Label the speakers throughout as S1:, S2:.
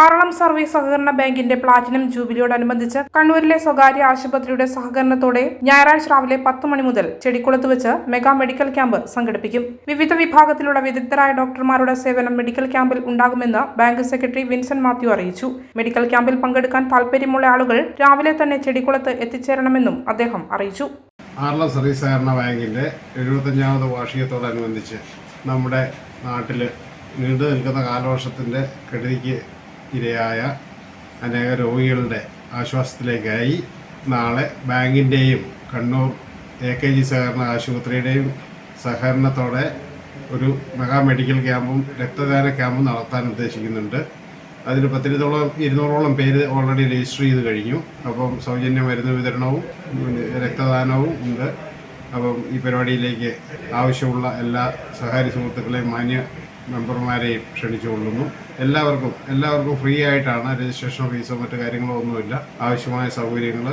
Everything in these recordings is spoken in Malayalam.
S1: ആറളം സർവീസ് സഹകരണ ബാങ്കിന്റെ പ്ലാറ്റിനം ജൂബിലിയോടനുബന്ധിച്ച് കണ്ണൂരിലെ സ്വകാര്യ ആശുപത്രിയുടെ സഹകരണത്തോടെ ഞായറാഴ്ച രാവിലെ പത്ത് മണി മുതൽ ചെടിക്കുളത്ത് വെച്ച് മെഗാ മെഡിക്കൽ ക്യാമ്പ് സംഘടിപ്പിക്കും. വിവിധ വിഭാഗത്തിലുള്ള വിദഗ്ധരായ ഡോക്ടർമാരുടെ സേവനം മെഡിക്കൽ ക്യാമ്പിൽ ഉണ്ടാകുമെന്ന് ബാങ്ക് സെക്രട്ടറി വിൻസെന്റ് മാത്യു അറിയിച്ചു. മെഡിക്കൽ ക്യാമ്പിൽ പങ്കെടുക്കാൻ താൽപര്യമുള്ള ആളുകൾ രാവിലെ തന്നെ ചെടിക്കുളത്ത് എത്തിച്ചേരണമെന്നും അദ്ദേഹം അറിയിച്ചു.
S2: ആറളം സർവീസ് സഹകരണ ബാങ്കിന്റെ എഴുപത്തഞ്ചാമത് വാർഷികത്തോടനുബന്ധിച്ച് നമ്മുടെ നാട്ടിൽ നീണ്ടു നിൽക്കുന്ന കാലവർഷത്തിന്റെ കെടുതിക്ക് ഇരയായ അനേക രോഗികളുടെ ആശ്വാസത്തിലേക്കായി നാളെ ബാങ്കിന്റെയും കണ്ണൂർ എ കെ ജി സഹകരണ ആശുപത്രിയുടെയും സഹകരണത്തോടെ ഒരു മെഗാ മെഡിക്കൽ ക്യാമ്പും രക്തദാന ക്യാമ്പും നടത്താൻ ഉദ്ദേശിക്കുന്നുണ്ട്. അതിന് പത്തിരുന്നോളം ഇരുന്നൂറോളം പേര് ഓൾറെഡി രജിസ്റ്റർ ചെയ്ത് കഴിഞ്ഞു. അപ്പം സൗജന്യ മരുന്ന് വിതരണവും രക്തദാനവും ഉണ്ട്. അപ്പം ഈ പരിപാടിയിലേക്ക് ആവശ്യമുള്ള എല്ലാ സഹകാരി സുഹൃത്തുക്കളെയും മാന്യ മെമ്പർമാരെയും ക്ഷണിച്ചുകൊള്ളുന്നു. എല്ലാവർക്കും എല്ലാവർക്കും ഫ്രീ ആയിട്ടാണ് രജിസ്ട്രേഷൻ ഫീസോ മറ്റു കാര്യങ്ങളോ ഒന്നുമില്ല. ആവശ്യമായ സൗകര്യങ്ങൾ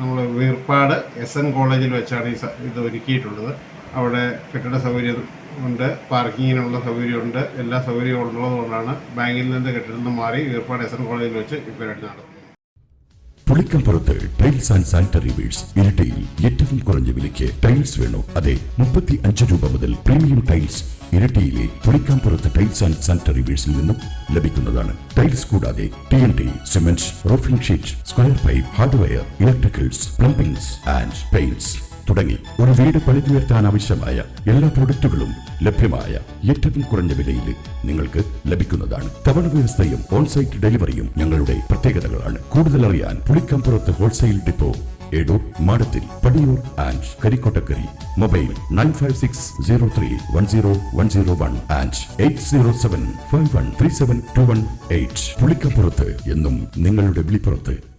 S2: നമ്മൾ വീർപ്പാട് എസ് എൻ കോളേജിൽ വെച്ചാണ് ഈ ഇത് ഒരുക്കിയിട്ടുള്ളത്. അവിടെ കെട്ടിട സൗകര്യം ഉണ്ട് പാർക്കിങ്ങിനുള്ള സൗകര്യമുണ്ട് എല്ലാ സൗകര്യവും ഉള്ളതുകൊണ്ടാണ് ബാങ്കിൽ നിന്ന് കെട്ടിടം നിന്ന് മാറി വീർപ്പാട് എസ് എൻ കോളേജിൽ വെച്ച് പരിപാടി നടത്തുന്നത്
S3: Pulikkampurath tiles and sanitary wares ഇരട്ടയിൽ ഏറ്റവും കുറഞ്ഞ വിലയ്ക്ക് ടൈൽസ് വേണോ? അതെ മുപ്പത്തി അഞ്ച് രൂപ മുതൽ പ്രീമിയം ടൈൽസ് ഇരട്ടിയിലെ പുളിക്കമ്പുറത്ത് ടൈൽസ് ആൻഡ് സാനിറ്ററി വീഴ്സിൽ നിന്നും ലഭിക്കുന്നതാണ്. ടൈൽസ് കൂടാതെ T N T cement roofing sheet square pipe hardware electricals plumbings and paints തുടങ്ങി ഒരു വീട് പണിതുയർത്താൻ ആവശ്യമായ എല്ലാ പ്രൊഡക്റ്റുകളും ലഭ്യമായ ഏറ്റവും കുറഞ്ഞ വിലയിൽ നിങ്ങൾക്ക് ലഭിക്കുന്നതാണ്. തവണ വ്യവസ്ഥയും ഓൺസൈറ്റ് ഡെലിവറിയും ഞങ്ങളുടെ പ്രത്യേകതകളാണ്. കൂടുതൽ അറിയാൻ Pulikkampurath wholesale depot Edoor Madathil Padiyoor and Karikkottakkari. Mobile nine five six zero three one zero one zero one and eight zero seven five one three seven two one eight. Pulikkappurath എന്നും നിങ്ങളുടെ വിളിപ്പുറത്ത്